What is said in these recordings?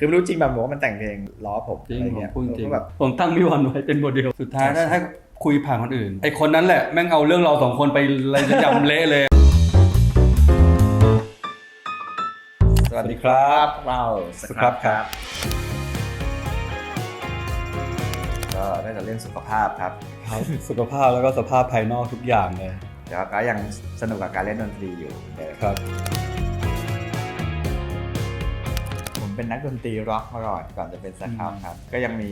คือไม่รู้จริงแบบบอกว่ามันแต่งเพลงล้อผมจริงอะไรผมเงี้ยพูดจริงก็แบบ ผมตั้งพี่วันไว้เป็นโมเดลสุดท้ายถ้าให้คุยผ่านคนอื่นไอคนนั้นแหละแม่งเอาเรื่องเราสองคนไปอะไรจะยำเละเลย สวัสดีครับ เราสครับครับ ก็ได้แต่เรื่องสุขภาพครับครับสุขภาพแล้วก็สภาพภายนอกทุกอย่างเลยเดี๋ยวก็ยังสนุกกับการเล่นดนตรีอยู่เดิมครับ เป็นนักดนตรีร็อกมาก่อนก่อนจะเป็นสครับครับ ก็ยังมี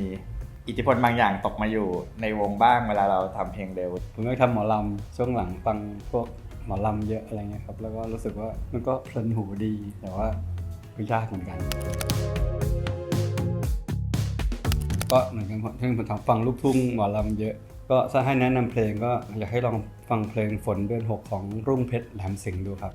อิทธิพลบางอย่างตกมาอยู่ในวงบ้างเวลาเราทำเพลงเร็ว ผมก็ทำหมอลำช่วงหลังฟังพวกหมอลำเยอะอะไรเงี้ยครับแล้วก็รู้สึกว่ามันก็เพลินหูดีแต่ว่าก็ยากเหมือนกัน ก็เหมือนกันผมที่ผมทำฟังลูกทุ่งหมอลำเยอะ ก็ถ้าให้แนะนำเพลงก็อยากให้ลองฟังเพลงฝนเดือนหกของรุ่งเพชรแหลมสิงห์ดูครับ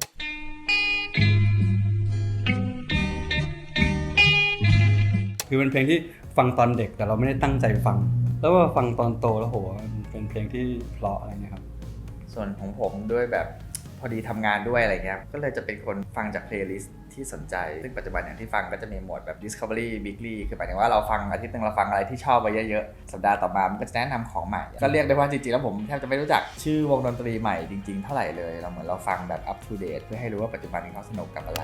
คือเป็นเพลงที่ฟังตอนเด็กแต่เราไม่ได้ตั้งใจฟัง แล้วว่าฟังตอนโตแล้วโหเป็นเพลงที่เพราะอะไรเงี้ยครับ ส่วนของผมด้วยแบบพอดีทำงานด้วยอะไรเงี้ย ก็เลยจะเป็นคนฟังจากเพลย์ลิสต์ที่สนใจ ซึ่งปัจจุบันอย่างที่ฟังก็จะมีหมวดแบบ Discovery Weekly คือหมายถึงว่าเราฟังอาทิตย์นึงเราฟังอะไรที่ชอบไว้เยอะๆ สัปดาห์ต่อมา มันก็จะแนะนำของใหม่ ก็เรียกได้ว่าจริงๆ แล้วผมแทบจะไม่รู้จักชื่อวงดนตรีใหม่จริงๆ เท่าไหร่เลย เราเหมือนเราฟังแบบ up to date เพื่อให้รู้ว่าปัจจุบันนี้เขาสนุกกับอะไร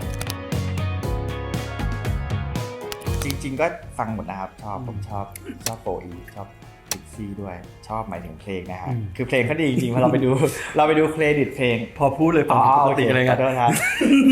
ริง ๆ ก็ฟังหมดนะครับ ชอบผมชอบชอบโปอีชอบ พิกซี่ด้วย ชอบหมายถึงเพลงนะฮะอืมคือเพลงเขาดีจริงๆพอเราไปดู เราไปดูเครดิตเพลง พอพูดเลยฟังผิดปกติอะไรขเงี้อยโทษครับ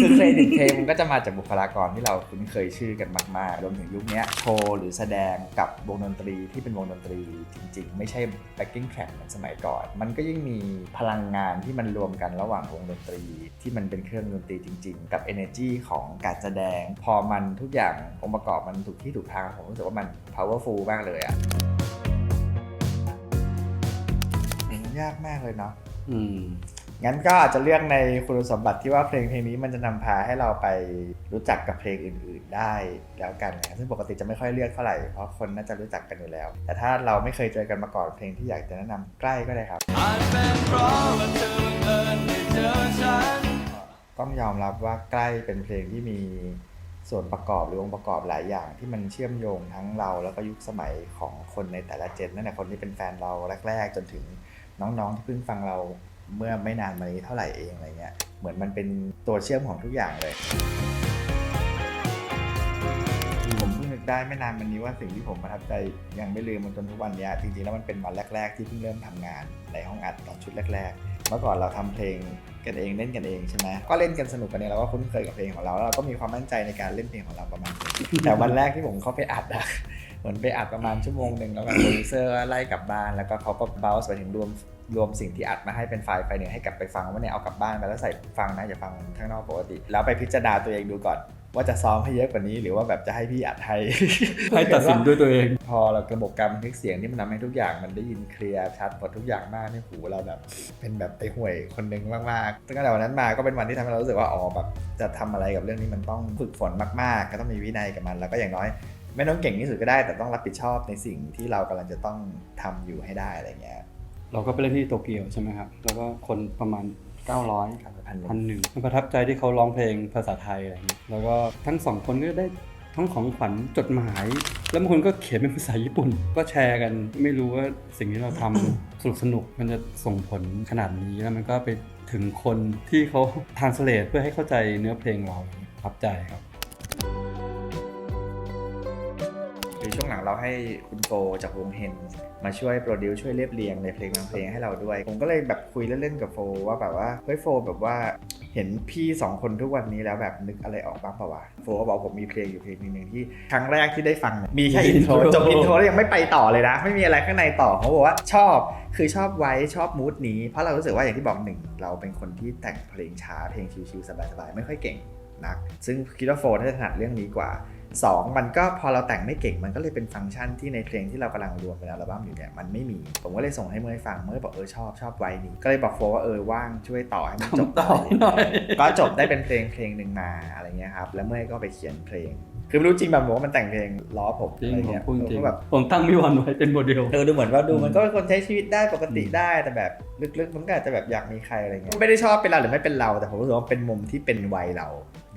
คือเครดิตเพลงมันก็จะมาจากบุคลากรที่เราคุ้นเคยชื่อกันมากๆรวมถึงยุคเนี้ยโชว์หรือแสดงกับวงดนตรีที่เป็นวงดนตรีจริง ๆ ไม่ใช่ backing track เหมือนสมัยก่อน มันก็ยิ่งมีพลังงานที่มันรวมกันระหว่างวงดนตรี ที่มันเป็นเครื่องดนตรีจริง ๆ กับ energy ของการแสดง พอมันทุกอย่างองค์ประกอบมันถูกที่ถูกทางผมรู้สึกว่ามัน powerful มากเลยอะ ยากมากเลยเนาะอืมงั้นก็อาจจะเลือกในคุณสมบัติที่ว่าเพลงเพลงนี้มันจะนำพาให้เราไปรู้จักกับเพลงอื่น ๆ ได้แล้วกันนะซึ่งปกติจะไม่ค่อยเลือกเท่าไหร่เพราะคนน่าจะรู้จักกันอยู่แล้ว แต่ถ้าเราไม่เคยเจอกันมาก่อนเพลงที่อยากจะแนะนำใกล้ก็ได้ครับต้องยอมรับว่าใกล้เป็นเพลงที่มีส่วนประกอบหรือองค์ประกอบหลายอย่างที่มันเชื่อมโยงทั้งเราแล้วก็ยุคสมัยของคนในแต่ละเจนนั่นแหละคนที่เป็นแฟนเราแรก ๆ จนถึง น้องๆที่เพิ่งฟังเราเมื่อไม่นานมานี้เท่าไหร่เองอะไรเงี้ยเหมือนมันเป็นตัวเชื่อมของทุกอย่างเลย ผมเพิ่งนึกได้ไม่นานมานี้ว่าสิ่งที่ผมประทับใจยังไม่ลืมมันจนทุกวันเนี้ยจริงๆแล้วมันเป็นวันแรก ๆ ที่เพิ่งเริ่มทำงานในห้องอัดตอนชุดแรก ๆ เมื่อก่อนเราทำเพลงกันเองเล่นกันเองใช่ไหมก็เล่นกันสนุกกันเองเราก็คุ้นเคยกับเพลงของเราแล้วเราก็มีความมั่นใจในการเล่นเพลงของเราประมาณนึงแต่วันแรกที่ผมเข้าไปอัดอะ เหมือนไปอัดประมาณชั่วโมงหนึ่งแล้วแบบโปรดิวเซอร์ไล่กลับบ้านแล้วก็เขาก็เบลส์ไปถึงรวมรวมสิ่งที่อัดมาให้เป็นไฟล์ไฟล์หนึ่งให้กลับไปฟังว่าเนี่ยเอากลับบ้านไปแล้วใส่ฟังนะอย่าฟังข้างนอกปกติ แล้วไปพิจารณาตัวเองดูก่อน ว่าจะซ้อมให้เยอะกว่านี้หรือว่าแบบจะให้พี่อัดให้ให้ตัดสินด้วยตัวเอง พอเราระบบการบันทึกเสียงที่มันทำให้ทุกอย่างมันได้ยินเคลียร์ชัดหมดทุกอย่างมากในหูเราแบบ เป็นแบบไอ้ห่วยคนหนึงมากๆตั้งแต่วันนั้นมาก็เป็นวันที่ทำให้เรารู้สึกว่าอ๋อแบบจะทำอะไรกับเรื่องนี้มันต้องฝึกฝนมากๆ ก็ต้องมีวินัยกับมันแล้วก็อย่างน้อย ไม่ต้องเก่งที่สุดก็ได้ แต่ต้องรับผิดชอบในสิ่งที่เรากำลังจะต้องทำอยู่ให้ได้อะไรเงี้ยเราก็ไปเล่นที่โตเกียวใช่ไหมครับ แล้วก็คนประมาณ 900ครับพันหนึ่งพันหนึ่งมันประทับใจที่เขาร้องเพลงภาษาไทยอะไรอย่างเงี้ยแล้วก็ทั้งสองคนก็ได้ทั้งของขวัญจดหมาย แล้วบางคนก็เขียนเป็นภาษาญี่ปุ่น ก็แชร์กันไม่รู้ว่าสิ่งที่เราทำสนุกสนุกมันจะส่งผลขนาดนี้แล้วมันก็ไปถึงคนที่เขาทานสเลตเพื่อให้เข้าใจเนื้อเพลงเราประทับใจครับ คือช่วงหลังเราให้คุณโฟจากวงเฮนมาช่วยโปรดิวช่วยเรียบเรียงในเพลงบางเพลงให้เราด้วย ผมก็เลยแบบคุยเล่นๆกับโฟว่าแบบว่าเฮ้ยโฟแบบว่าเห็นพี่สองคนทุกวันนี้แล้วแบบนึกอะไรออกบ้างเปล่าวะโฟก็บอกผมมีเพลงอยู่เพลงหนึ่งที่ครั้งแรกที่ได้ฟังเนี่ยมีแค่อินโทร intro จบอินโทรแล้วยังไม่ไปต่อเลยนะ ไม่มีอะไรข้างในต่อเขาบอกว่าชอบคือชอบไว้ชอบมูดนี้เพราะเรารู้สึกว่าอย่างที่บอกหนึ่งเราเป็นคนที่แต่งเพลงช้าเพลงชิลๆสบายๆไม่ค่อยเก่งนัก ซึ่งคิดว่าโฟนน่าจะถนัดเรื่องนี้กว่า 2 มันก็พอเราแต่งไม่เก่งมันก็เลยเป็นฟังก์ชันที่ในเพลงที่เรากำลังรวมเป็นอัลบั้มอยู่เนี่ยมันไม่มี ผมก็เลยส่งให้เมื่อยฟังเมื่อยบอกเออชอบชอบไว้นี้ก็เลยบอกโฟว่าเออว่างช่วยต่อให้มันจบต่อหน่อยก็จบได้เป็นเพลงเพลงหนึ่งมาอะไรเงี้ยครับแล้วเมื่อยก็ไปเขียนเพลง คือไม่รู้จริงแบบบอกว่ามันแต่งเพลงล้อผมจริงอะไรผมเงี้ยพูดจริงก็แบบผมตั้งพี่วันไว้เป็นโมเดลเออดูเหมือนว่าดูอืมมันก็เป็นคนใช้ชีวิตได้ปกติได้แต่แบบลึกๆมันก็อาจจะแบบอยากมีใครอะไรเงี้ยไม่ได้ชอบเป็นเราหรือไม่เป็นเราแต่ผมรู้สึกว่าเป็นมุมที่เป็นวัยเรา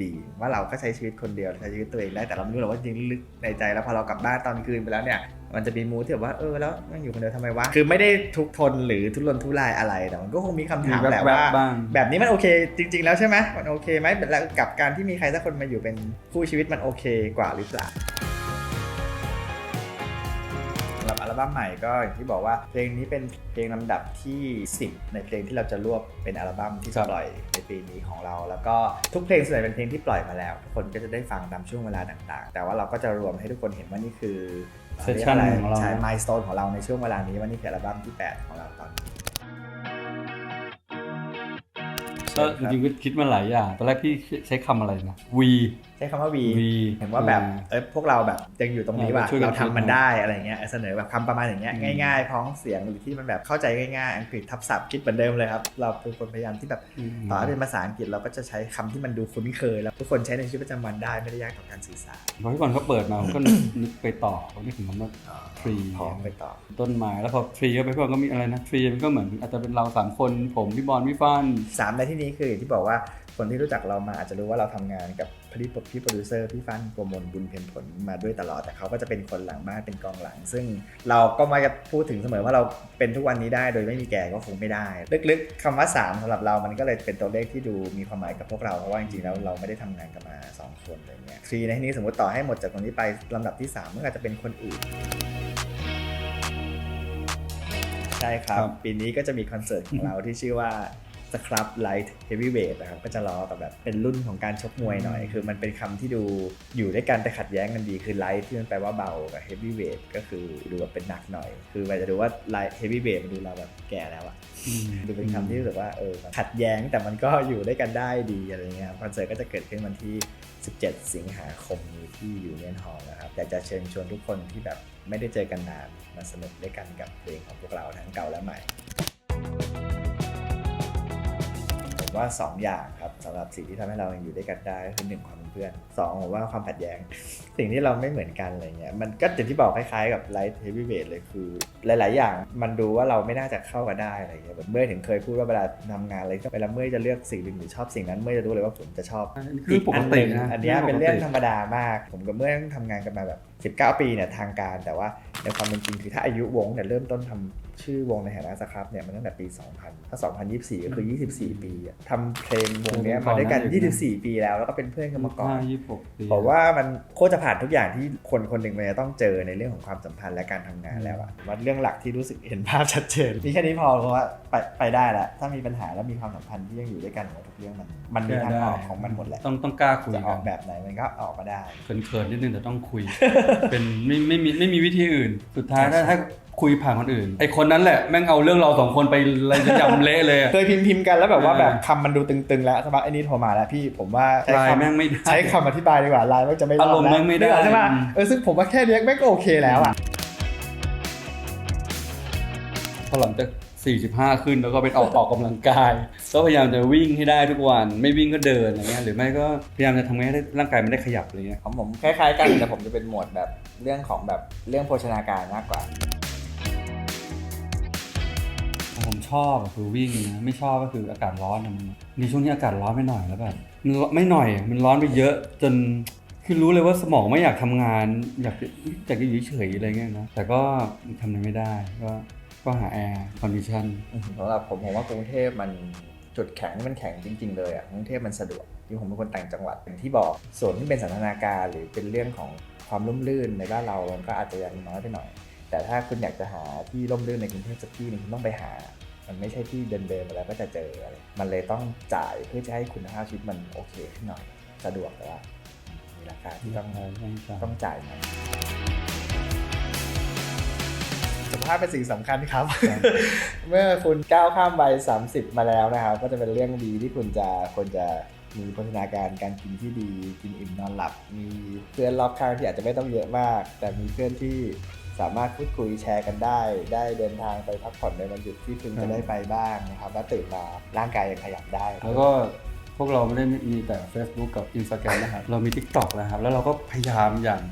ดี ว่าเราก็ใช้ชีวิตคนเดียวใช้ชีวิตตัวเองได้แต่เราไม่รู้หรอกว่าจริงๆลึกในใจแล้วพอเรากลับบ้านตอนคืนไปแล้วเนี่ยมันจะมีมูทที่แบบว่าเออแล้วมันอยู่คนเดียวทำไมวะคือไม่ได้ทุกข์ทนหรือทุรนทุรายอะไรแต่มันก็คงมีคำถามแหละแวบๆว่าบ้างแบบนี้มันโอเค จริง ๆ แล้วใช่ไหมมันโอเคไหมแล้วกับการที่มีใครสักคนมาอยู่เป็นคู่ชีวิตมันโอเคกว่าหรือเปล่า บอัลบั้มใหม่ก็อย่างที่บอกว่าเพลงนี้เป็นเพลงลำดับที่ 10 ในเพลงที่เราจะรวบเป็นอัลบั้มที่ครับปล่อยในปีนี้ของเรา แล้วก็ทุกเพลงส่วนใหญ่เป็นเพลงที่ปล่อยมาแล้ว ทุกคนก็จะได้ฟังตามช่วงเวลาต่างๆ แต่ว่าเราก็จะรวมให้ทุกคนเห็นว่านี่คือเซสชั่นรียกะไของเราใช่มายสเตนของเราในช่วงเวลานี้ว่านี่คืออัลบั้มที่ 8 ของเราตอนนี้ก็จริงๆก็คิดมาหลายอย่างตอนแรกพี่ใช้คำอะไรนะ V ใช้คำว่า V V เห็นว่าแบบเอยพวกเราแบบยังอยู่ตรงนี้ว่ะช่วยกันเราทำมันคิดนะได้อะไรเงี้ยเสนอแบบคำประมาณอย่างเงี้ยอืมง่ายๆ พ้องเสียงหรือที่มันแบบเข้าใจง่ายๆ อังกฤษทับศัพท์คิดเหมือนเดิมเลยครับ เราเป็นคนพยายามที่แบบต่อให้เป็นภาษาอังกฤษเราก็จะใใช้คำที่มันดูคุ้นเคย แล้วทุกคนใช้ในชีวิตประจำวันได้ไม่ได้ยากต่อการสื่อสารพอพี่บอลเขาเปิดมาผมก็นึกนึกไปต่อผมนึกถึงคำว่า Tree พ้องไปต่อต้นไม้แล้วพอทรีก็ไปพี่บอลก็มีอะไรนะทรีมันก็เหมือนอาจจะเป็นเราสามคนผมพี่บอลพี่ฟันสามในที่นี้คืออย่างที่บอกว่า คนที่รู้จักเรามาอาจจะรู้ว่าเราทำงานกับพี่พี่โปรดิวเซอร์พี่ฟันโปรมลบุญเพ็ญผลมาด้วยตลอดแต่เขาก็จะเป็นคนหลังบ้านเป็นกองหลัง ซึ่งเราก็มาจะพูดถึงเสมอว่าเราเป็นทุกวันนี้ได้ โดยไม่มีแกก็คงไม่ได้ ลึกๆคำว่าสามสำหรับเรามันก็เลยเป็นตัวเลขที่ดูมีความหมายกับพวกเราเพราะว่าจริงๆแล้วเราไม่ได้ทำงานกันมาสองคนอะไรเงี้ยทรีในที่นี้สมมติต่อให้หมดจากตรงนี้ไปลำดับที่สามมันก็อาจจะเป็นคนอื่นใช่ครับครับ ปีนี้ก็จะมีคอนเสิร์ตของเราที่ชื่อว่า Scrub Light Heavyweight นะครับก็จะล้อกับแบบเป็นรุ่นของการชกมวยหน่อย คือมันเป็นคำที่ดูอยู่ด้วยกันแต่ขัดแย้งกันดีคือ light ที่มันแปลว่าเบากับ heavyweight ก็คือดูแบบเป็นหนักหน่อย คือมันจะดูว่า light heavyweight มันดูเราแบบแก่แล้วอะดูเป็นคำที่รู้สึกว่าเออมันขัดแย้งแต่มันก็อยู่ด้วยกันได้ดีอะไรเงี้ยคอนเสิร์ตก็จะเกิดขึ้นวันที่ 17 สิงหาคมนี้ที่ยูเนียนฮอลนะครับอยากจะเชิญชวนทุกคนที่แบบไม่ได้เจอกันนานมาสนุกด้วยกันกับเพลงของพวกเราทั้งเก่าและใหม่ผม ว่า 2 อย่างครับสำหรับสิ่งที่ทำให้เรายังอยู่ด้วยกันได้ก็คือหนึ่งความเป็นเพื่อนสองผมว่าความขัดแย้ง สิ่งที่เราไม่เหมือนกันอะไรเงี้ยมันก็อย่างที่บอกคล้ายๆกับไลท์เฮฟวีเวทเลยคือ หลาย ๆ อย่างมันดูว่าเราไม่น่าจะเข้ากันได้อะไรเงี้ยแบบเมื่อถึงเคยพูดว่าเวลาทำงานอะไรก็เวลาเมื่อจะเลือกสิ่งหนึ่งหรือชอบสิ่งนั้นเมื่อจะรู้เลยว่าผมจะชอบเรื่องปกติอีกอันหนึ่งนะอันเนี้ยเรื่องปกติเป็นเรื่องธรรมดามาก ผมกับเมื่อทำงานกันมาแบบ19 ปีเนี่ยทางการแต่ว่าในความเป็นจริงคือถ้าอายุวงเนี่ยเริ่มต้นทำ ชื่อวงในฐานะสครับเนี่ยมันตั้งแต่ปี 2000 ถ้า 2024 ก็คือ 24 ปีอะทำเพลงวงเนี้ยมาด้วยกัน 24 ปีแล้ว แล้วก็เป็นเพื่อนกันมาก่อนห้ยี่สิบหกปี ผมว่ามันโคตรจะผ่านทุกอย่างที่คนคนหนึ่งมันจะต้องเจอในเรื่องของความสัมพันธ์และการทำงานแล้วอะว่าเรื่องหลักที่รู้สึกเห็นภาพชัดเจนมีแค่นี้พอเพราะว่าไปไปได้แหละถ้ามีปัญหาแล้วมีความสัมพันธ์ที่ยังอยู่ด้วยกันหมดทุกเรื่องมันมันมีทางออกของมันหมดแหละต้องต้องกล้าคุยจะอกัอนกแบบไหนมันก็ออกมาได้ เขินๆนิดนึงแต่ต้องคุย เป็นไม่ไม่มีไม่มีวิธีอื่น สุดท้ายถ้าใช่ถ้า คุยผ่านคนอื่น ไอคนนั้นแหละแม่งเอาเรื่องเราสองคนไปอะไรจะยำเละเลยอะ เคยพิมพ์พิมพ์กันแล้วแบบว่าเออแบบคำมันดูตึงๆ แล้วสักพักไอ้นี่โทรมาแล้วพี่ผมว่าใช้ลายคำแม่งไม่ได้ใช้คำอธิบายดีกว่าไลน์มันจะไม่ดอารมณ์แล้วแม่งไม่ได้นึกออกใช่ปะอืมเออซึ่งผมว่าแค่เนี้ยแม่งก็โอเคแล้วอะพอหลังจาก45 ขึ้นแล้วก็เป็นออกออกกำลังกาย ก็พยายามจะวิ่งให้ได้ทุกวัน ไม่วิ่งก็เดินอะไรเงี้ยหรือไม่ก็พยายามจะทำให้ได้ร่างกายมันได้ขยับอะไรเงี้ย ของผมคล้ายๆกันแต่ผมจะเป็นหมวดแบบเรื่องของแบบเรื่องโภชนาการมากกว่า ชอบคือวิ่งนะไม่ชอบก็คืออากาศร้อนอะมันในช่วงนี้อากาศร้อนไปหน่อยแล้วแบบมันไม่หน่อยมันร้อนไปเยอะจนคือรู้เลยว่าสมองไม่อยากทำงาน อยากจะอยากจะอยู่เฉยอะไรเงี้ยนะแต่ก็ทำอะไรไม่ได้ก็ก็หาแอร์คอนดิชันสำหรับผมผมว่ากรุงเทพมันจุดแข็งที่มันแข็งจริง ๆ เลยอะกรุงเทพมันสะดวกที่ผมเป็นคนต่างจังหวัดอย่างที่บอกส่วนที่เป็นสันทนาการหรือเป็นเรื่องของความร่มรื่นในบ้านเรามันก็อาจจะยังน้อยไปหน่อย แต่ถ้าคุณอยากจะหาที่ร่มรื่นในกรุงเทพสักที่หนึงคุณต้องไปหา มันไม่ใช่ที่เดินเดินๆมาแล้วก็จะเจออะไรมันเลยต้องจ่ายเพื่อจะให้คุณภาพชีวิตมันโอเคขึ้นหน่อย สะดวกแต่ว่ามีราคาที่ต้องต้องจ่ายไหมสุขภาพเป็นสิ่งสำคัญครับ เมื่อคุณก้าวข้ามวัย30 มาแล้วนะครับ ก็จะเป็นเรื่องดีที่คุณจะควรจะมีโภชนาการการกินที่ดี กินอิ่มนอนหลับ มีเพื่อนรอบข้างที่อาจจะไม่ต้องเยอะมาก แต่มีเพื่อนที่ สามารถพูดคุยแชร์กันได้ ได้เดินทางไปพักผ่อนในวันหยุดที่คุณครัจะบได้ไปบ้างนะครับแล้วตื่นมาร่างกายยังขยับได้ แล้วก็พวกเราไม่ได้มีแต่ Facebook กับ Instagram นะครับเรามี TikTok นะครับ แล้วเราก็พยายามอย่าง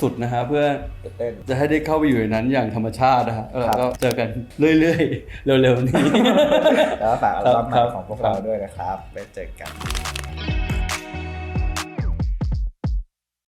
สุดๆนะครับเพื่อตื่นเต้น จะให้ได้เข้าไปอยู่ในนั้นอย่างธรรมชาตินะฮะเออครับก็เจอกันเรื่อยๆ เร็วๆนี้ แล้วฝากอัลบั้มใหครัม่บของพวกเราครับด้วยนะครับไว้เจอกัน